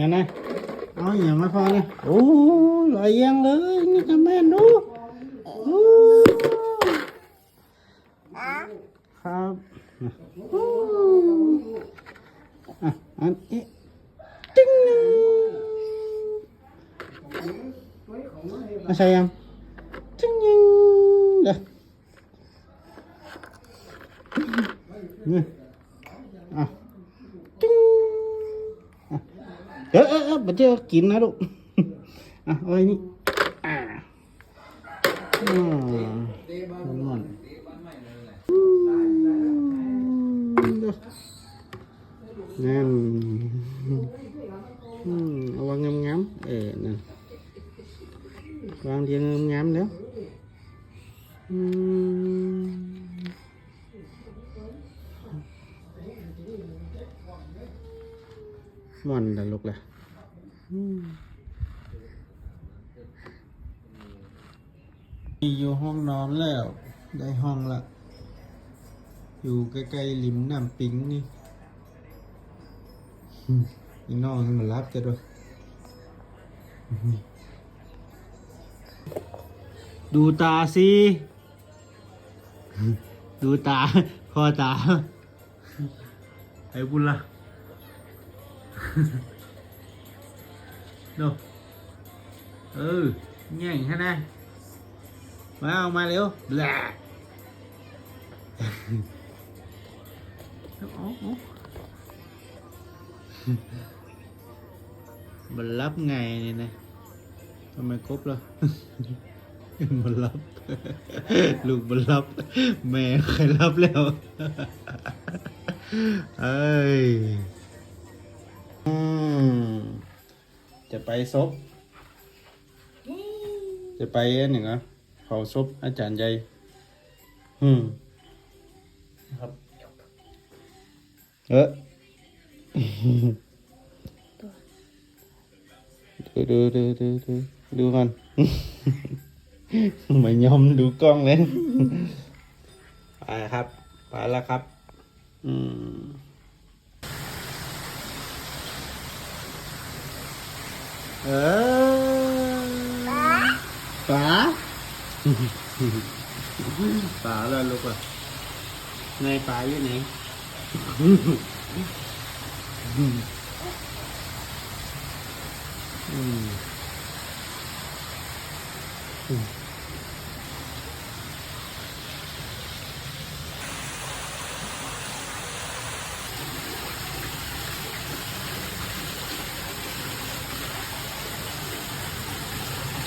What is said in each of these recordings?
nè nè ôi nhiều má pha nè ôi loại gian lưới như cái mẹ nó khắp à ăn à, ít trinh nó say em. trinh nhưng được เออเออเออบัดเดี๋กินนะลูกอ่ะเอาไว้นี่อ่าอ่าหมอนนั่นมัอนเลยลูกเลยมีอยู่ห้องนอนแล้ว ได้ห้องละอยู่ใกล้ๆริมน้ำปิงนี่นี่นองมันรับจะด้วย ดูตาสิ ดูตาคอตาไอ้บุญละ่ะ đâu ừ nghe ảnh hana phải không mai liễu là mình lắp ngày này nè thôi mày cốt luôn mình lắp luôn mình lắp mẹ khai lắp leo ơi จะไปซบจะไปหนึ่งอ่ะเผาซบอาจารย์ใหญ่อืมครับ เออดูดูดูดูดูดูกันไม่ยอมดูกล้องเลย ไปครับ ไปแล้วครับ อืม à. Bả Bả lên luôn rồi Này bả với này Mm. Mm.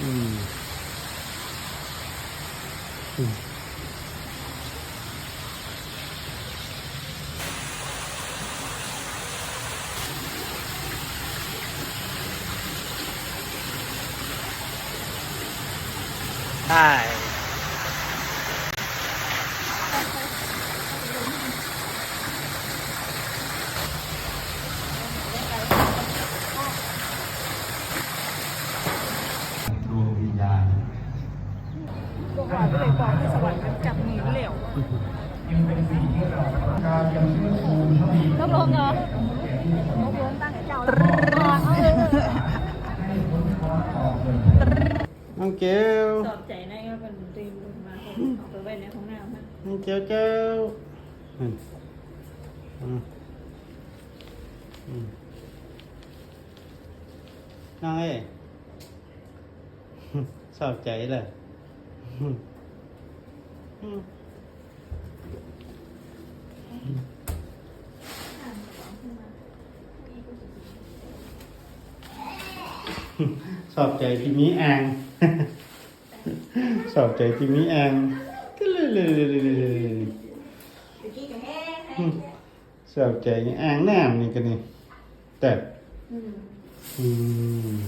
嗯嗯，嗨。กต้องลงเหรอน้องเกลสอบใจในว่าเป็นตีมมาเอาไปวในห้องน้ำนะน้องเกลเกลน้องเอ๋สอบใจเลยสอบใจพี่มีแอง สอบใจพี่มีแองก็เลยเลยเลยเลยสอบใจนี่แองแนมนี่กันนี่แต่อืม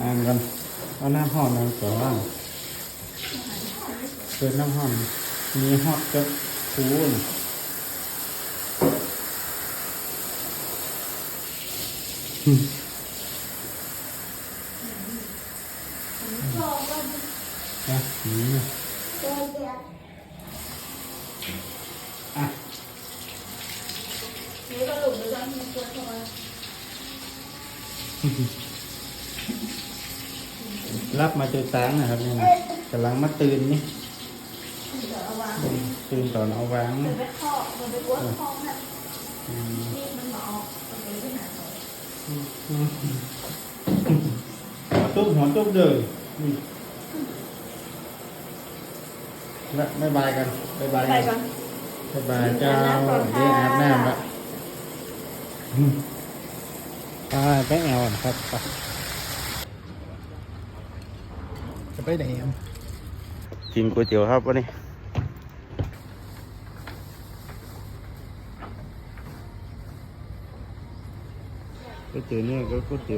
อ่านกันเอาน้ำหอมน้ำเกลางเปิดน้ำหอมมีหอจะคูน à, à. รับมาจนตางนะครับเนี่ยกำลังมาตื่นนี่ตื่นตอนเอาวางนี่มันหมอ tốt nó tốt đời bye bye con bye bye con bye bye chào đi Việt Nam đó à bé nghèo rồi thật thật cái này em chim của chiều hấp đó đi ก๋วยเตี๋ยวเนี่ยก็ก๋วยเตี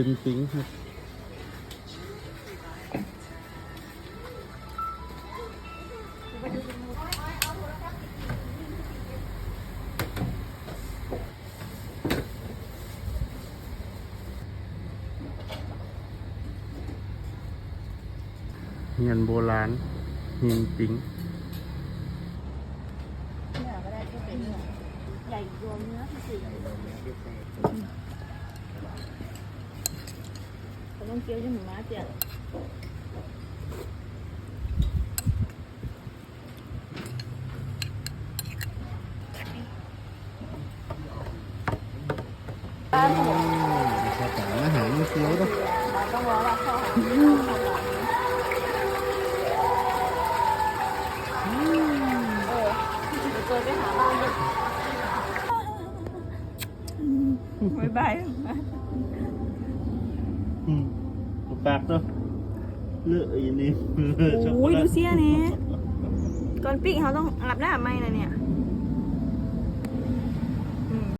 ๋ยวหมูริมปิ้งครับเฮียนโบราณเฮียนปิ้งรวมเนื้อที่สี่ขาต้องเกี๊ยวที่หมูม้าเจียวอาหารเกี๊ยวด้วยบ๊ายบายอืมแปลกนัะเลือดอีนี่โอโอ้ย ดูเสี้ยนี่ก่อนปิ๊กเขาต้องอาบน้ำไหมนะเนี่ย